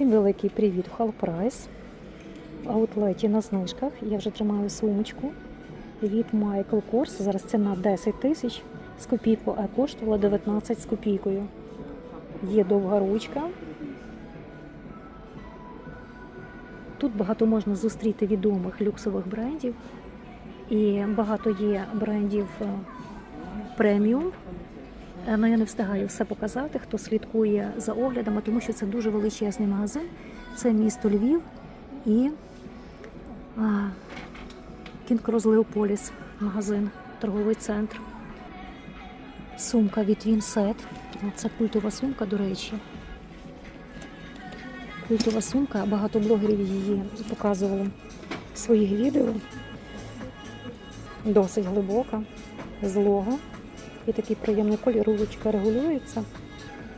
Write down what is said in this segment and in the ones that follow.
Всім великий привіт, Hall Price. В аутлеті на знижках. Я вже тримаю сумочку від Michael Kors. Зараз ціна 10 тисяч з копійкою, а коштувала 19 з копійкою. Є довга ручка. Тут багато можна зустріти відомих люксових брендів. І багато є брендів е, преміум. Е, Ну, я не встигаю все показати, хто слідкує за оглядами, тому що це дуже величезний магазин. Це місто Львів і Кінкроз Леополіс, магазин, торговий центр. Сумка від Вінсет. Це культова сумка, до речі. Культова сумка, багато блогерів її показували в своїх відео. Досить глибока, з лого. І такий приємний колір, ручка регулюється.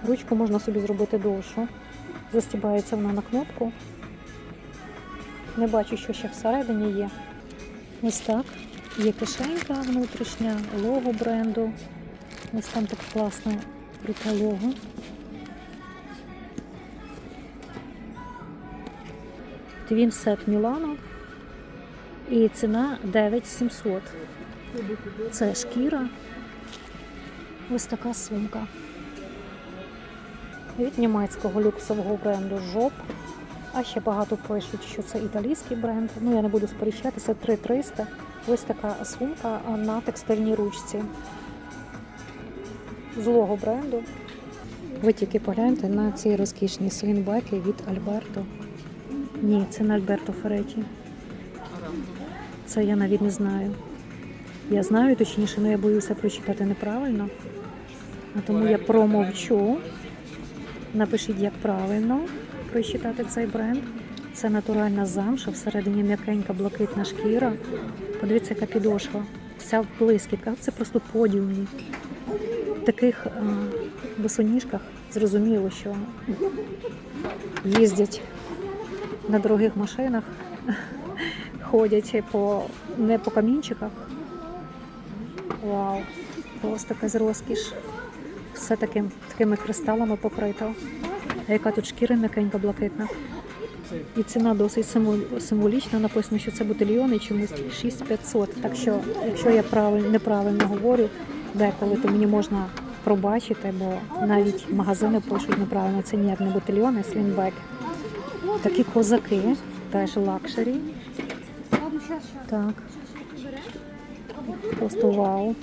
Ручку можна собі зробити довшу. Застібається вона на кнопку. Не бачу, що ще всередині є. Ось так. Є кишенька внутрішня, лого бренду. Ось там так класно круте лого. Твін сет Мілано. І ціна 9700. Це шкіра. Ось така сумка. Від німецького люксового бренду Жоп. А ще багато пишуть, що це італійський бренд. Ну, я не буду сперечатися, 3300. Ось така сумка на текстильній ручці. Злого бренду. Ви тільки погляньте на ці розкішні слінбеки від Альберто. Ні, це не Альберто Фереті. Це я навіть не знаю. Я знаю точніше, але я боюся прочитати неправильно. А тому я промовчу. Напишіть, як правильно прочитати цей бренд. Це натуральна замша, всередині м'якенька блакитна шкіра. Подивіться, яка підошва. Вся в блискітках. Це просто подіумні. В таких а, босоніжках зрозуміло, що їздять на дорогих машинах, ходять по не по камінчиках. Вау, просто якась розкіш. Все таким, такими кристалами покрито. А яка тут шкіра м'якенька блакитна. І ціна досить символічна. Написано, що це бутильйони чомусь 6500. Так що, якщо я правиль, неправильно говорю деколи, то мені можна пробачити, бо навіть магазини пишуть неправильно. Це ніяк не бутильйони, а слінбек. Такі козаки, теж лакшері. Так. Просто вау.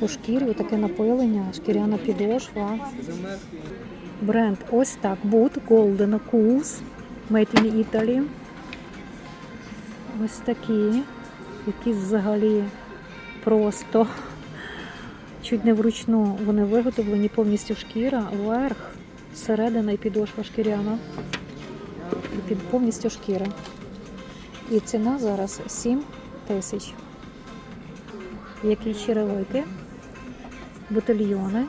По шкірі таке напилення, шкіряна підошва. Бренд ось так. Boot Golden Cools. Made in Italy. Ось такі. Які взагалі просто чуть не вручну вони виготовлені, повністю шкіра, верх, середина і підошва шкіряна. І повністю шкіра. І ціна зараз 7 тисяч. Які черевики, бутильйони.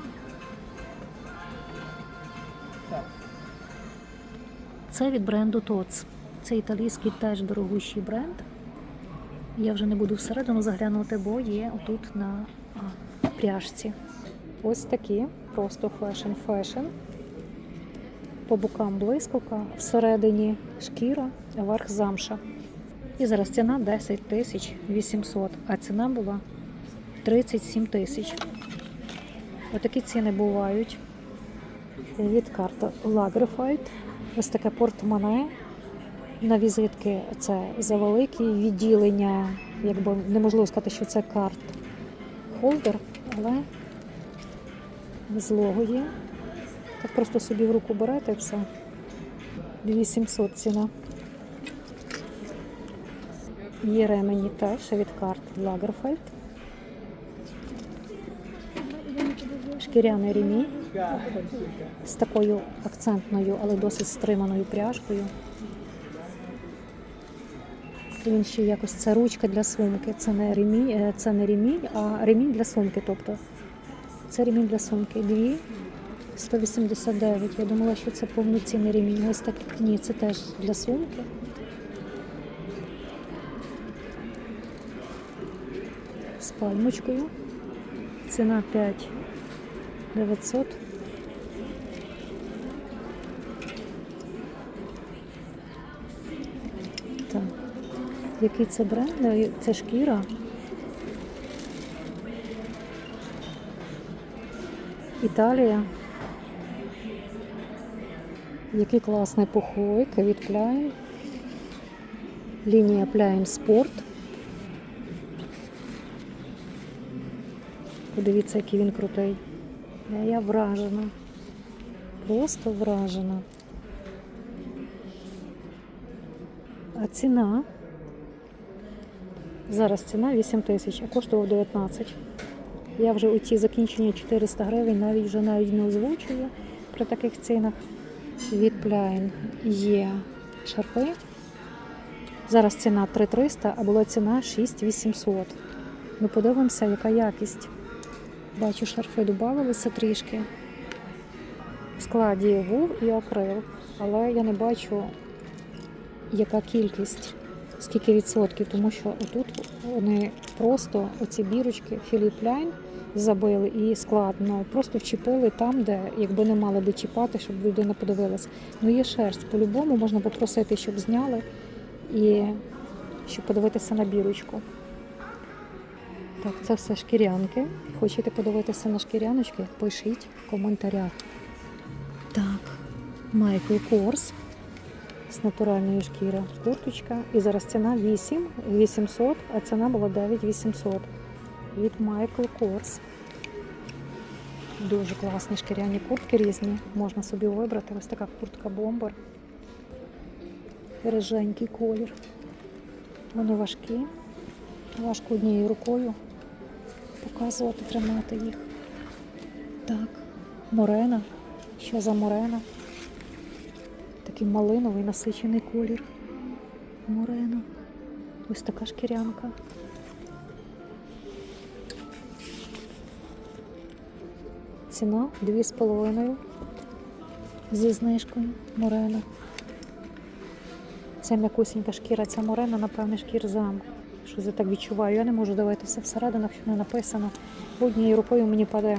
Це від бренду TOTS. Це італійський теж дорогущий бренд. Я вже не буду всередину заглянути, бо є отут на пряжці. Ось такі, просто фешн-фешн. По бокам блискавка, всередині шкіра, верх замша. І зараз ціна 10 тисяч 800, а ціна була 37 тисяч. Отакі ціни бувають. Від карта Lagerfeld. Ось таке портмоне на візитки. Це завеликі відділення. Якби неможливо сказати, що це карт холдер, але злого є. Так просто собі в руку берете все. 2700 ціна. Є ремені теж від карт Lagerfeld. Шкіряний ремінь з такою акцентною, але досить стриманою пряжкою. Він ще якось це ручка для сумки. Це не ремінь, е, це не ремінь, а ремінь для сумки. Тобто це ремінь для сумки. Дві 189. Я думала, що це повноцінний ремінь. Ось так. Ні, це теж для сумки. З пальмочкою. Ціна 5 900. Так. Який це бренд? Ну, це шкіра. Італія. Який класний пуховик від Кляйн. Лінія Пляйн Спорт. Подивіться, який він крутий. Я, я вражена. Просто вражена. А ціна. Зараз ціна 8 тисяч, а коштував 19. Я вже у ці закінчення 400 гривень навіть вже навіть не озвучую при таких цінах. Від Plain є шарфи. Зараз ціна 3300, а була ціна 6800. Ми подивимося, яка якість. Бачу, шарфи додавалися трішки. В складі вул і акрил, але я не бачу, яка кількість, скільки відсотків, тому що отут вони просто оці бірочки Філіп Ляйн забили і складно. Просто вчепили там, де якби не мали би чіпати, щоб людина подивилася. Ну є шерсть. По-любому можна попросити, щоб зняли і щоб подивитися на бірочку. Так, це все шкірянки. Хочете подивитися на шкіряночки? Пишіть в коментарях. Так, Майкл Корс з натуральної шкіри. Курточка. І зараз ціна 8 800, а ціна була 9 800 від Майкл Корс. Дуже класні шкіряні куртки різні. Можна собі вибрати. Ось така куртка бомбер. Риженький колір. Вони важкі. Важко однією рукою показувати, тримати їх. Так, морена. Що за морена? Такий малиновий насичений колір. Морена. Ось така шкірянка. Ціна 2,5 зі знижкою морена. Це м'якусінька шкіра, ця морена, напевне, шкірзам. Що я так відчуваю. Я не можу дивитися всередину, що не написано. Однією рукою мені паде.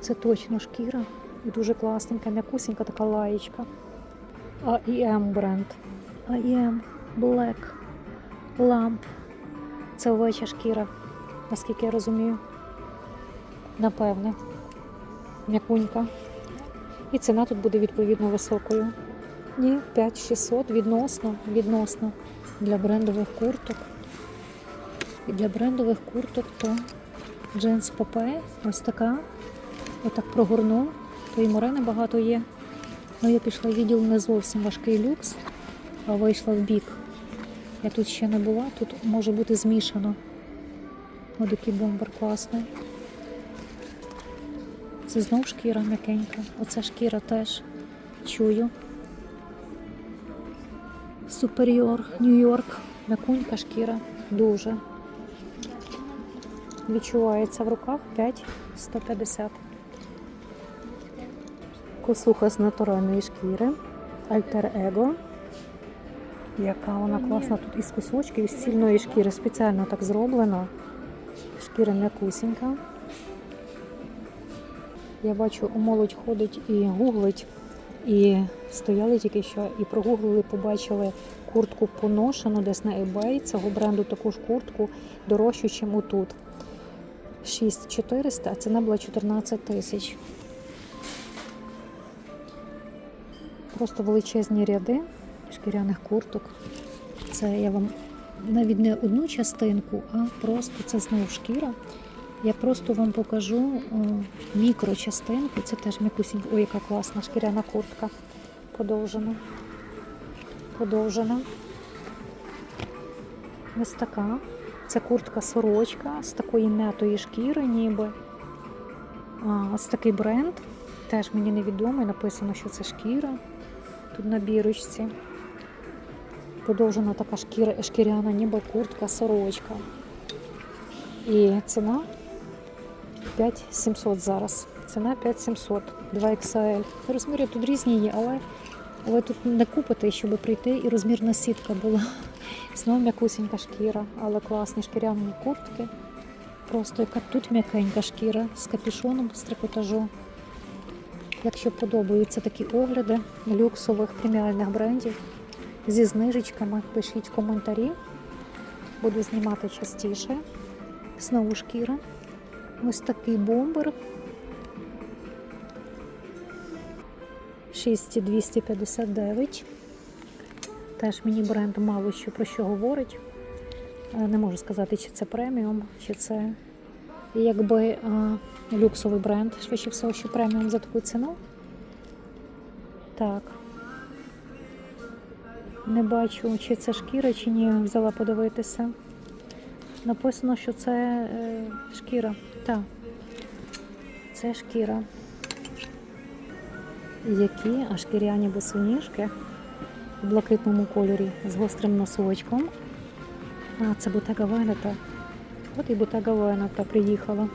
Це точно шкіра. І дуже класненька, м'якусінька така лаєчка. AEM бренд. AEM Black Lamp. Це овеча шкіра, наскільки я розумію. Напевне. М'якунька. І ціна тут буде відповідно високою. Ні, 5600 відносно, відносно для брендових курток. І для брендових курток то джинс Попе, ось така. Отак прогорну, то і морени багато є. Ну, я пішла в відділ не зовсім важкий люкс, а вийшла в бік. Я тут ще не була, тут може бути змішано. Ось такий бомбер класний. Це знов шкіра м'якенька. Оця шкіра теж чую. Суперіор, Нью-Йорк, м'якунька шкіра, дуже. Відчувається в руках 5,150. Косуха з натуральної шкіри. Альтер Его. Яка вона класна тут із кусочків, із цільної шкіри. Спеціально так зроблена. Шкіра м'якусінька. Я бачу, у молодь ходить і гуглить. І стояли тільки що і прогуглили, побачили куртку поношену десь на eBay цього бренду таку ж куртку дорожчу, ніж отут. 6400, а ціна була 14 тисяч. Просто величезні ряди шкіряних курток. Це я вам навіть не одну частинку, а просто це знову шкіра. Я просто вам покажу о, мікрочастинку. Це теж м'якусінька. Ой, яка класна шкіряна куртка. Подовжена. Подовжена. Ось така. Це куртка сорочка з такої м'ятої шкіри, ніби. А, ось такий бренд. Теж мені невідомий. Написано, що це шкіра. Тут на бірочці. Подовжена така шкіра, шкіряна, ніби куртка, сорочка. І ціна 5700 зараз. Ціна 5700, 2 XL. Розміри тут різні є, але ви тут не купите, щоб прийти і розмірна сітка була. Знову м'якусінька шкіра, але класні шкіряні куртки. Просто яка тут м'якенька шкіра з капюшоном, з трикотажу. Якщо подобаються такі огляди люксових преміальних брендів, зі знижечками. Пишіть коментарі. Буду знімати частіше. Знову шкіра. Ось такий бомбер. 6259. Теж мені бренд мало що про що говорить. Е, Не можу сказати, чи це преміум, чи це якби е, люксовий бренд. Швидше всього, що преміум за таку ціну. Так. Не бачу, чи це шкіра, чи ні, взяла подивитися. Написано, що це е, шкіра. Так. Це шкіра. Які а шкіряні босоніжки в блакитному кольорі з гострим носочком. А, це Bottega Veneta. От і Bottega Veneta приїхала.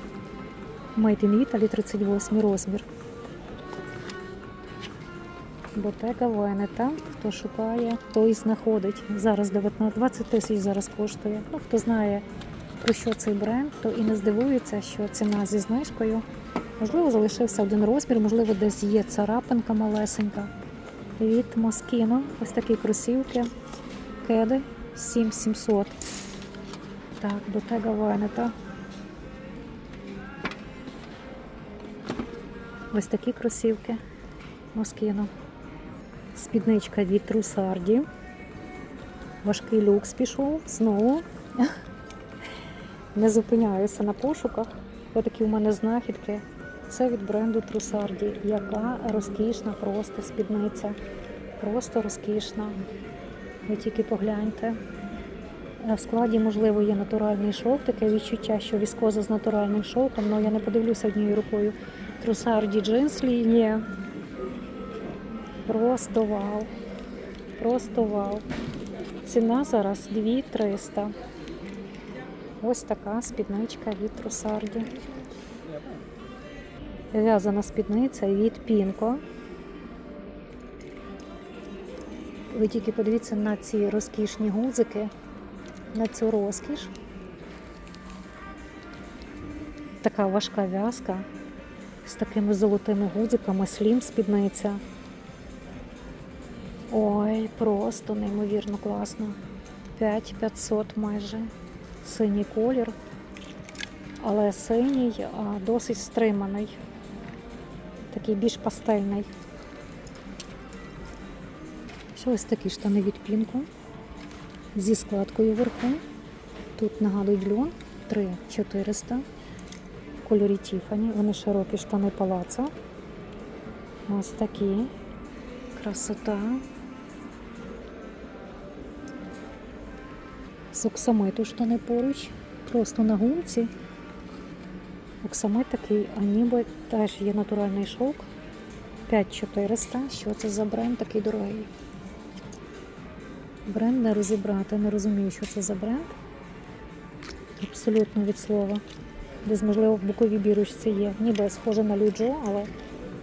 Made in Italy 38 розмір. Bottega Veneta. Хто шукає, той знаходить. Зараз 19, 20 тисяч зараз коштує. Ну, хто знає про що цей бренд, то і не здивується, що ціна зі знижкою. Можливо, залишився один розмір, можливо, десь є царапинка малесенька. Від Moschino. Ось такі кросівки. Кеди 7700. Так, Bottega Veneta. Ось такі кросівки. Moschino. Спідничка від Трусарді. Важкий люкс пішов знову. Не зупиняюся на пошуках. Отакі у мене знахідки. Це від бренду Трусарді. Яка розкішна просто спідниця. Просто розкішна. Ви тільки погляньте. Е, В складі, можливо, є натуральний шовк, таке відчуття, що віскоза з натуральним шовком, але я не подивлюся однією рукою. Трусарді джинс лінія. Просто вау. Просто вау. Ціна зараз 2300. Ось така спідничка від Трусарді. В'язана спідниця від Пінко. Ви тільки подивіться на ці розкішні гудзики, на цю розкіш. Така важка в'язка з такими золотими гудзиками, слім спідниця. Ой, просто неймовірно класно. 5500 майже. Синій колір, але синій досить стриманий, такий більш пастельний. Ще ось такі штани від пінку зі складкою вверху. Тут нагадують льон 3400 в кольорі Тіфані. Вони широкі штани палаца. Ось такі. Красота. З оксамиту штани поруч, просто на гумці. Оксамит такий, а ніби теж є натуральний шовк. 5400. Що це за бренд такий дорогий? Бренд не розібрати, не розумію, що це за бренд. Абсолютно від слова. Десь, можливо, в боковій бірочці є. Ніби схоже на люджо, але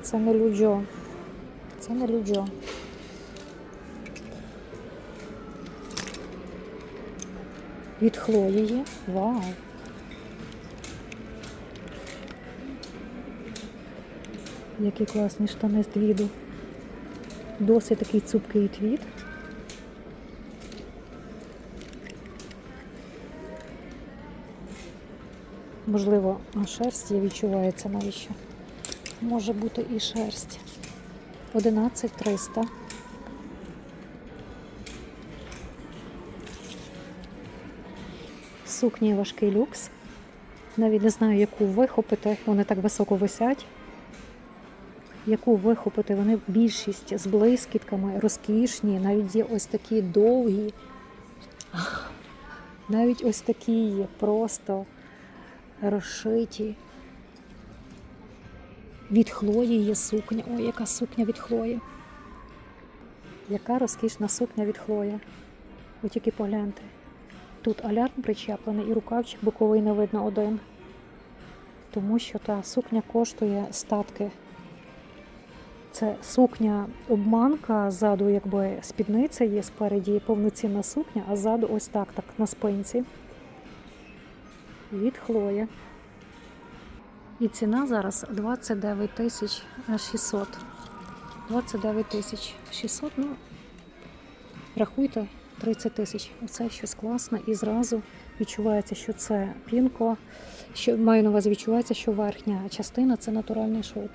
це не люджо. Це не люджо. Від Хлоїї. Вау! Які класні штани з твіду. Досить такий цупкий твід. Можливо, шерсть є відчувається навіщо. Може бути і шерсть. 11300. Сукні важкий люкс. Навіть не знаю, яку вихопити. Вони так високо висять. Яку вихопити, вони більшість з блискітками, розкішні, навіть є ось такі довгі. Навіть ось такі є просто розшиті. Від Хлої є сукня. Ой, яка сукня від Хлої. Яка розкішна сукня від Хлої. Ви тільки погляньте. Тут алярм причеплений і рукавчик боковий не видно один. Тому що та сукня коштує статки. Це сукня обманка, ззаду якби спідниця є спереді повноцінна сукня, а ззаду ось так, так на спинці. Від Хлої. І ціна зараз 29 тисяч 600. 29 тисяч 600, ну, Рахуйте 30 тисяч. Оце щось класне і зразу відчувається, що це пінко. Що маю на увазі, відчувається, що верхня частина це натуральний шовк.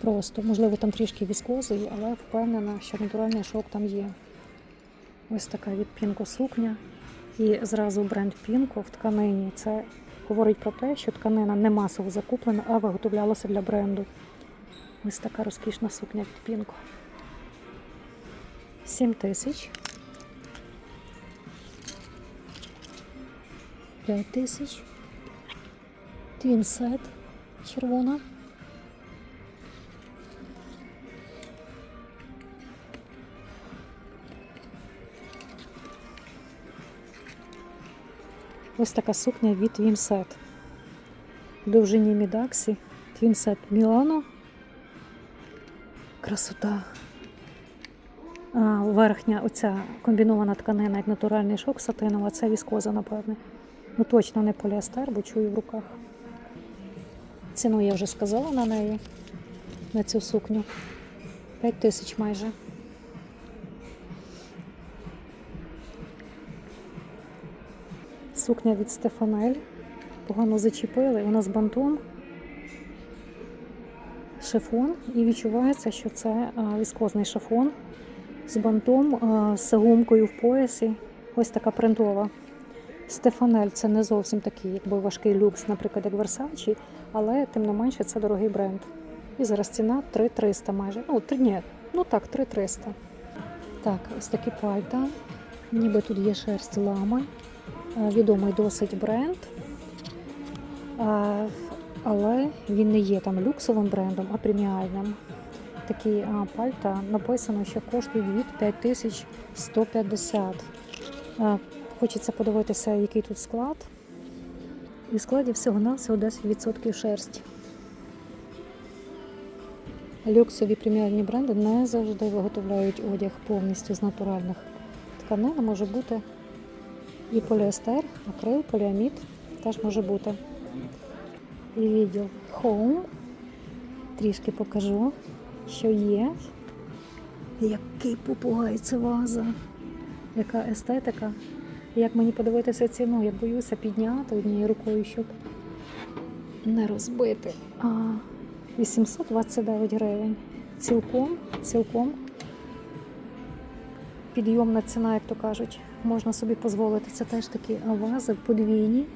Просто, можливо, там трішки віскозою, але впевнена, що натуральний шовк там є. Ось така від Пінко сукня. І зразу бренд Пінко в тканині. Це говорить про те, що тканина не масово закуплена, а виготовлялася для бренду. Ось така розкішна сукня від Пінко. 7 тисяч. 5 тисяч. Твінсет червона. Ось така сукня від Твінсет. Довжині Мідаксі. Твінсет Мілано. Красота. А, верхня оця комбінована тканина, як натуральний шок сатинова, це віскоза, напевне. Ну точно не поліестер, бо чую в руках. Ціну я вже сказала на неї, на цю сукню. 5 тисяч майже. Сукня від Стефанель. Погано зачепили. Вона з бантом. Шифон. І відчувається, що це віскозний шифон з бантом, з гумкою в поясі. Ось така принтова. Стефанель це не зовсім такий, якби важкий люкс, наприклад, як Versace, але тим не менше це дорогий бренд. І зараз ціна 3300 майже. Ну, три, ні, ну так, 3300. Так, ось такі пальта. Ніби тут є шерсть лами. Е, Відомий досить бренд. Але він не є там люксовим брендом, а преміальним. Такі пальта написано, що коштують від 5150. Хочеться подивитися, який тут склад. І в складі всього на всього 10% шерсті. Люксові преміальні бренди не завжди виготовляють одяг повністю з натуральних тканин. Може бути і поліестер, акрил, поліамід теж може бути. І відділ Home. Трішки покажу, що є. Який попугай ваза. Яка естетика. Як мені подивитися ціну, я боюся підняти однією рукою, щоб не розбити. А 829 гривень. Цілком, цілком підйомна ціна, як то кажуть, можна собі дозволити. Це теж такі вази подвійні,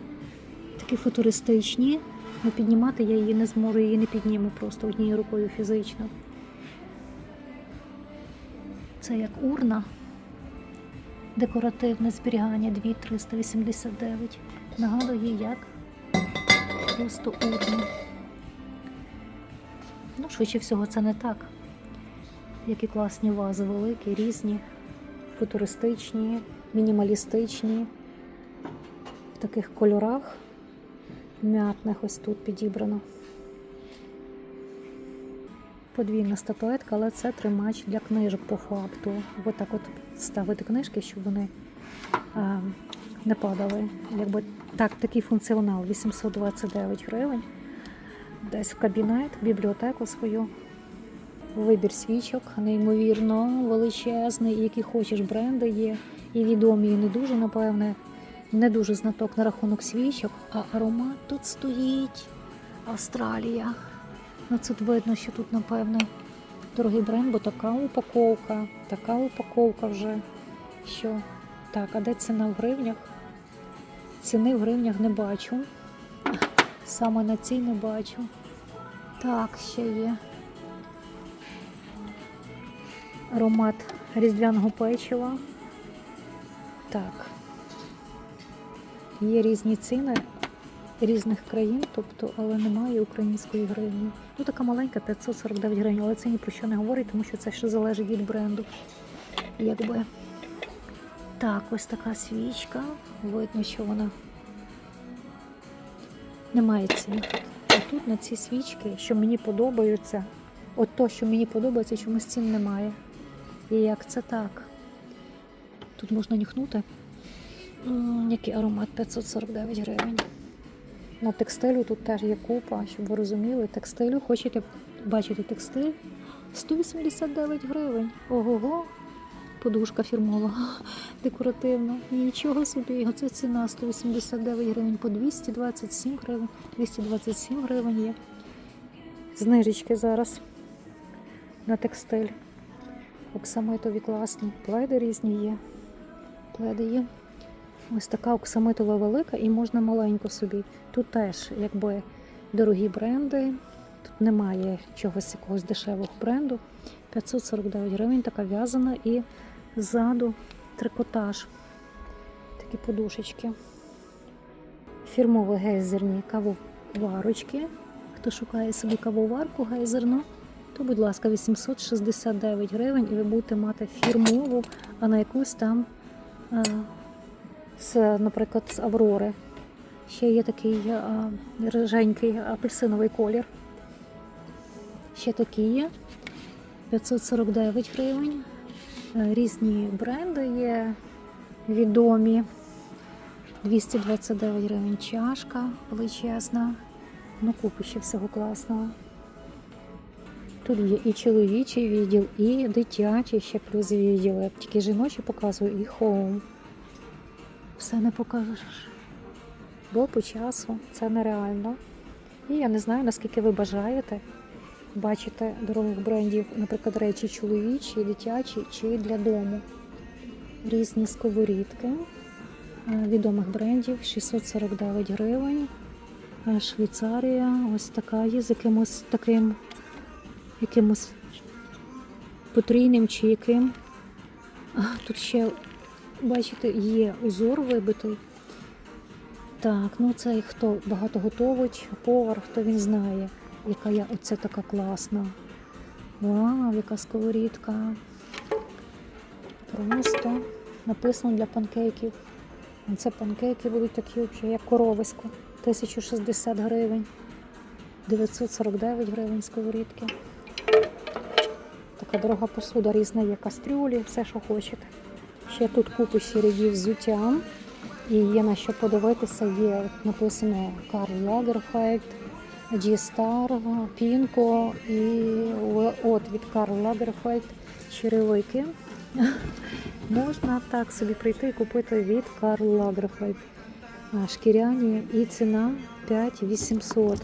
такі футуристичні. Ну, піднімати я її не зможу, її не підніму просто однією рукою фізично. Це як урна. Декоративне зберігання 2389. Нагадує, як просто урну. Ну, швидше всього, це не так. Які класні вази, великі, різні, футуристичні, мінімалістичні, в таких кольорах м'ятних ось тут підібрано. Подвійна статуетка, але це тримач для книжок по факту. Ось так от ставити книжки, щоб вони а, не падали. Якби так, такий функціонал 829 гривень. Десь в кабінет, в бібліотеку свою. Вибір свічок, неймовірно величезний, які хочеш бренди є. І відомі, і не дуже, напевне. Не дуже знаток на рахунок свічок, а аромат тут стоїть. Австралія. Ну, тут видно, що тут, напевне, дорогий бренд, бо така упаковка, така упаковка вже. Що так, а де ціна в гривнях? Ціни в гривнях не бачу. Саме на цій не бачу. Так, ще є. Аромат різдвяного печива. Так. Є різні ціни різних країн, тобто, але немає української гривні. Ну, така маленька 549 гривень, але це ні про що не говорить, тому що це ще залежить від бренду. Якби. Так, ось така свічка. Видно, що вона немає ціни. А тут на ці свічки, що мені подобаються, от то, що мені подобається, чомусь цін немає. І як це так? Тут можна нюхнути. М, Який аромат 549 гривень. На текстилю тут теж є купа, щоб ви розуміли. Текстилю, хочете бачити текстиль? 189 гривень. Ого-го. Подушка фірмова, декоративна. Нічого собі. Оце ціна 189 гривень по 227 гривень. 227 гривень є. Знижечки зараз на текстиль. Оксамитові класні. Пледи різні є. Пледи є. Ось така оксамитова велика і можна маленьку собі. Тут теж якби дорогі бренди. Тут немає чогось якогось дешевого бренду. 549 гривень, така в'язана і ззаду трикотаж. Такі подушечки. Фірмові гейзерні кавоварочки. Хто шукає собі кавоварку гейзерну, то, будь ласка, 869 гривень, і ви будете мати фірмову, а на якусь там, а, з, наприклад, з Аврори. Ще є такий а, риженький апельсиновий колір. Ще такі є. 549 гривень. Е, Різні бренди є відомі. 229 гривень чашка величезна. Ну, купу ще всього класного. Тут є і чоловічий відділ, і дитячий ще плюс відділ. Я тільки жіночі показую, і хоум. Все не покажеш. Бо по часу це нереально. І я не знаю, наскільки ви бажаєте бачити дорогих брендів, наприклад, речі чоловічі, дитячі чи для дому. Різні сковорідки е, відомих брендів 649 гривень. Е, Швейцарія, ось така є з якимось таким якимось потрійним чи яким. Тут ще, бачите, є узор вибитий. Так, ну це хто багато готовить, повар, хто він знає, яка я оце така класна. Вау, яка сковорідка. Просто написано для панкейків. Це панкейки будуть такі, як коровисько. 1060 гривень. 949 гривень сковорідки. Така дорога посуда різна є кастрюлі, все, що хочете. Ще тут купу ще рядів взуття. І є на що подивитися, є написано Карл Лагерфельд, G-Star, Пінко і от від Карл Лагерфельд черевики. Можна так собі прийти і купити від Карл Лагерфельд. Шкіряні і ціна 5800.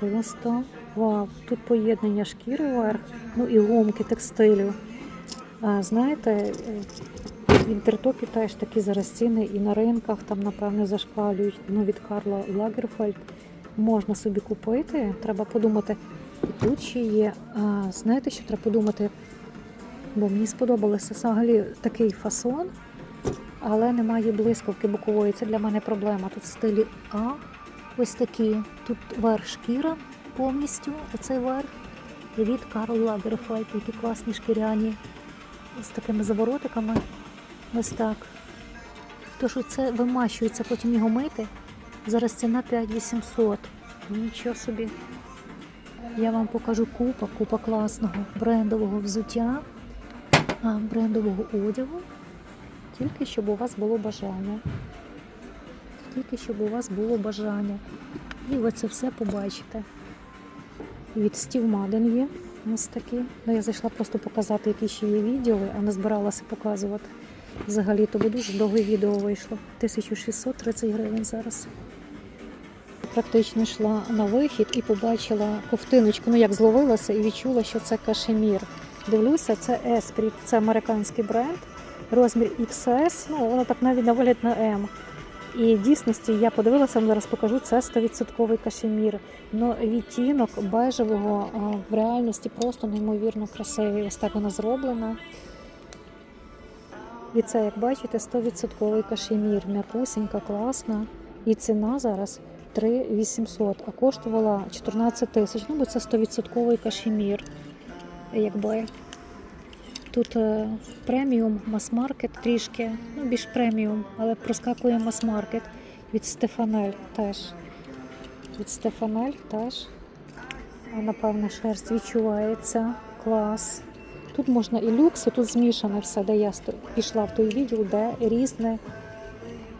Просто вау. Тут поєднання шкіри вверх, ну і гумки текстилю. А, знаєте, в інтертопі теж такі зараз ціни і на ринках там, напевне, зашкалюють. Ну, від Карла Лагерфельд можна собі купити. Треба подумати. І тут ще є. А, знаєте, що треба подумати? Бо мені сподобалося взагалі такий фасон, але немає блискавки бокової. Це для мене проблема. Тут в стилі А. Ось такі. Тут верх шкіра повністю, оцей верх. І від Карл Лагерфельд, які класні шкіряні з такими заворотиками. Ось так. То, що це вимащується, потім його мити. Зараз ціна 5800. Нічого собі. Я вам покажу купа, купа класного брендового взуття, брендового одягу. Тільки щоб у вас було бажання. Тільки щоб у вас було бажання. І ви це все побачите. Від Стів Маден є ось такі. Ну, я зайшла просто показати, які ще є відео, а не збиралася показувати. Взагалі то бо дуже довге відео вийшло. 1630 гривень зараз. Практично йшла на вихід і побачила ковтиночку. Ну як зловилася і відчула, що це кашемір. Дивлюся, це Esprit, це американський бренд, розмір XS, ну воно так навіть навалять на М. І в дійсності я подивилася, вам зараз покажу, це 100% кашемір. Ну, відтінок бежевого в реальності просто неймовірно красивий. Ось так вона зроблена. І це, як бачите, 100% кашемір. М'якусенька, класна. І ціна зараз 3800, а коштувала 14 тисяч. Ну, бо це 100% кашемір. Якби. Тут е, преміум, мас-маркет трішки, ну більш преміум, але проскакує мас-маркет від Стефанель теж. Від Стефанель теж. А, Напевно, шерсть відчувається. Клас. Тут можна і люкс, і тут змішане все, де я пішла в той відділ, де різне,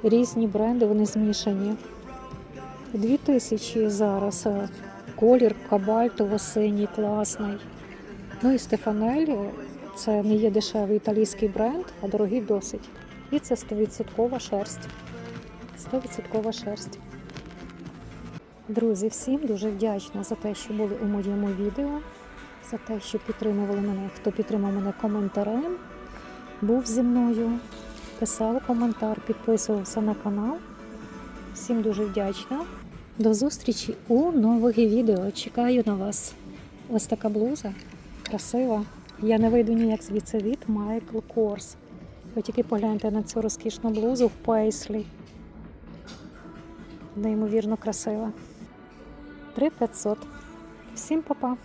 різні бренди, вони змішані. Дві тисячі зараз. е, Колір кабальтово-синій, класний. Ну і Стефанель це не є дешевий італійський бренд, а дорогий досить. І це 100% шерсть. 100% шерсть. Друзі, всім дуже вдячна за те, що були у моєму відео, за те, що підтримували мене, хто підтримав мене коментарем, був зі мною, писав коментар, підписувався на канал. Всім дуже вдячна. До зустрічі у нових відео. Чекаю на вас. Ось така блуза. Красива. Я не вийду ніяк звідси від Майкл Корс. Ви тільки погляньте на цю розкішну блузу в пейслі. Неймовірно красива. 3500. Всім па-па!